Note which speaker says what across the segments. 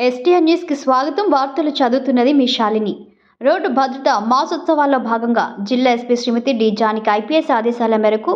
Speaker 1: STN న్యూస్కి స్వాగతం. వార్తలు చదువుతున్నది మీ శాలిని. రోడ్డు భద్రత మాసోత్సవాల్లో భాగంగా జిల్లా SP Shrimati D Janaki IPS ఆదేశాల మేరకు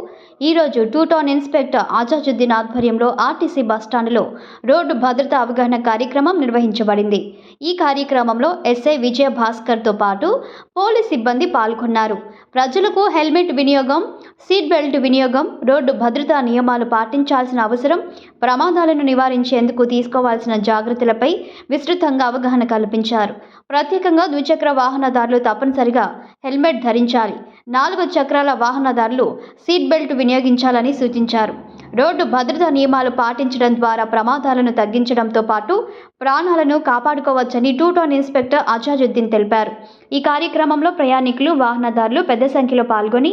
Speaker 1: ఈరోజు టూ టౌన్ ఇన్స్పెక్టర్ ఆజాజుద్దీన్ ఆధ్వర్యంలో ఆర్టీసీ బస్టాండ్లో రోడ్డు భద్రత అవగాహన కార్యక్రమం నిర్వహించబడింది. ఈ కార్యక్రమంలో ఎస్ఐ విజయ భాస్కర్తో పాటు పోలీస్ సిబ్బంది పాల్గొన్నారు. ప్రజలకు హెల్మెట్ వినియోగం సీట్ బెల్ట్ వినియోగం రోడ్డు భద్రతా నియమాలు పాటించాల్సిన అవసరం ప్రమాదాలను నివారించేందుకు తీసుకోవాల్సిన జాగ్రత్తలపై విస్తృతంగా అవగాహన కల్పించారు. ప్రత్యేకంగా ద్విచక్ర వాహన వాహనదారులు తప్పనిసరిగా హెల్మెట్ ధరించాలి. నాలుగు చక్రాల వాహనదారులు సీట్ బెల్ట్ వినియోగించాలని సూచించారు. రోడ్డు భద్రతా నియమాలు పాటించడం ద్వారా ప్రమాదాలను తగ్గించడంతో పాటు ప్రాణాలను కాపాడుకోవచ్చని టూ టౌన్ ఇన్స్పెక్టర్ అజాజుద్దీన్ తెలిపారు. ఈ కార్యక్రమంలో ప్రయాణికులు వాహనదారులు పెద్ద సంఖ్యలో పాల్గొని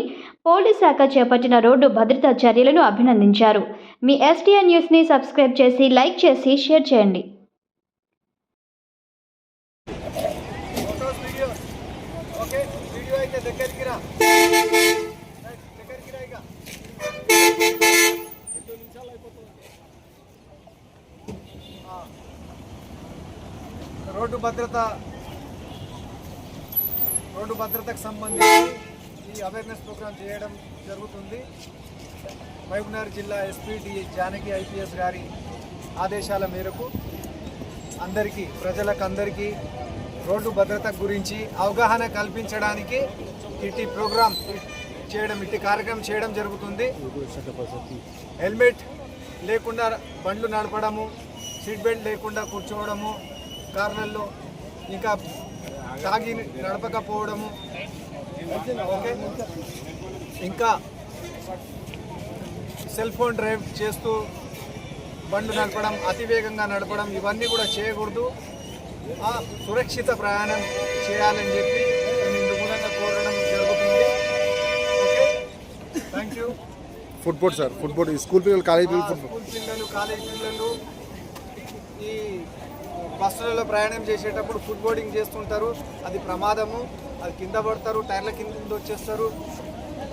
Speaker 1: పోలీస్ శాఖ చేపట్టిన రోడ్డు భద్రతా చర్యలను అభినందించారు. మీ ఎస్టీఎన్ న్యూస్ని సబ్స్క్రైబ్ చేసి లైక్ చేసి షేర్ చేయండి
Speaker 2: ఫోటోస్ వీడియో ఓకే వీడియో అయితే దగ్గరికి రా. దగ్గరికి రా ఇక. రెండు నిమిషాలు అయిపోతుంది. ఆ. రోడ్డు భద్రత రోడ్డు భద్రతకు సంబంధించి ఈ అవేర్నెస్ ప్రోగ్రామ్ చేయడం జరుగుతుంది. మహబూబ్నగర్ జిల్లా ఎస్పీ డి జానకి ఐపీఎస్ గారి ఆదేశాల మేరకు అందరికీ ప్రజలకు అందరికీ రోడ్డు భద్రత గురించి అవగాహన కల్పించడానికి ఇటు ప్రోగ్రామ్ చేయడం ఇటు కార్యక్రమం చేయడం జరుగుతుంది. హెల్మెట్ లేకుండా బండ్లు నడపడము సీట్ బెల్ట్ లేకుండా కూర్చోవడము కార్లలో ఇంకా తాగి నడపకపోవడము. ఓకే? ఇంకా సెల్ ఫోన్ డ్రైవ్ చేస్తూ బండ్లు నడపడం అతివేగంగా నడపడం ఇవన్నీ కూడా చేయకూడదు. సురక్షిత ప్రయాణం చేయాలని చెప్పి మూలంగా కోరడం జరుగుతుంది. Okay? Thank you
Speaker 3: footboard sir footboard ఈ స్కూల్ పిల్లలు కాలేజ్ పిల్లలు
Speaker 2: స్కూల్ పిల్లలు కాలేజ్ పిల్లలు ఈ బస్సులలో ప్రయాణం చేసేటప్పుడు ఫుడ్ బోర్డింగ్ చేస్తుంటారు. అది ప్రమాదము. అది కింద పడతారు టైర్ల కింద వచ్చేస్తారు.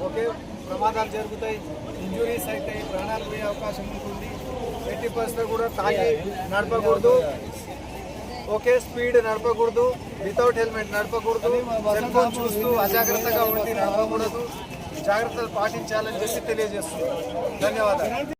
Speaker 2: ఓకే? ప్రమాదాలు జరుగుతాయి. ఇంజురీస్ అయితే ప్రాణాలు పోయే అవకాశం ఉంటుంది. ఎయిటీ పర్సెంట్ కూడా తాగి నడపకూడదు. ఓకే స్పీడ్ నడపకూడదు వితౌట్ హెల్మెట్ నడపకూడదు సెల్ ఫోన్ చూస్తూ అజాగ్రత్తగా ఉండి నడపకూడదు జాగ్రత్తలు పాటించాలని చెప్పి తెలియజేస్తుంది ధన్యవాదాలు.